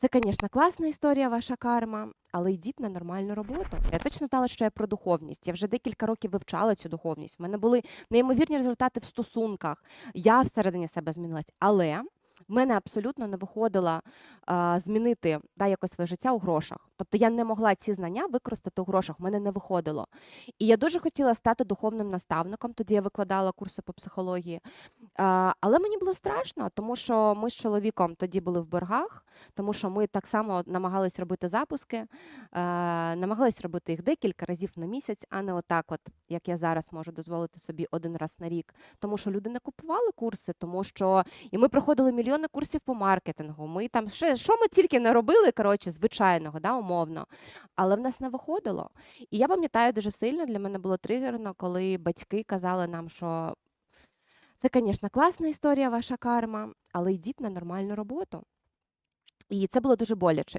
Це, звісно, класна історія, ваша карма, але йдіть на нормальну роботу. Я точно знала, що я про духовність. Я вже декілька років вивчала цю духовність. У мене були неймовірні результати в стосунках. Я всередині себе змінилась. Але в мене абсолютно не виходило а, змінити да, якось своє життя у грошах. Тобто я не могла ці знання використати у грошах, в мене не виходило. І я дуже хотіла стати духовним наставником. Тоді я викладала курси по психології. Але мені було страшно, тому що ми з чоловіком тоді були в боргах, тому що ми так само намагались робити запуски, намагались робити їх декілька разів на місяць, а не отак, от як я зараз можу дозволити собі один раз на рік. Тому що люди не купували курси, тому що і ми проходили мільйони курсів по маркетингу. Ми там ще що ми тільки не робили, коротше, звичайного, да, умовно. Але в нас не виходило. І я пам'ятаю дуже сильно, для мене було тригерно, коли батьки казали нам, що це, звісно, класна історія, ваша карма, але йдіть на нормальну роботу. І це було дуже боляче.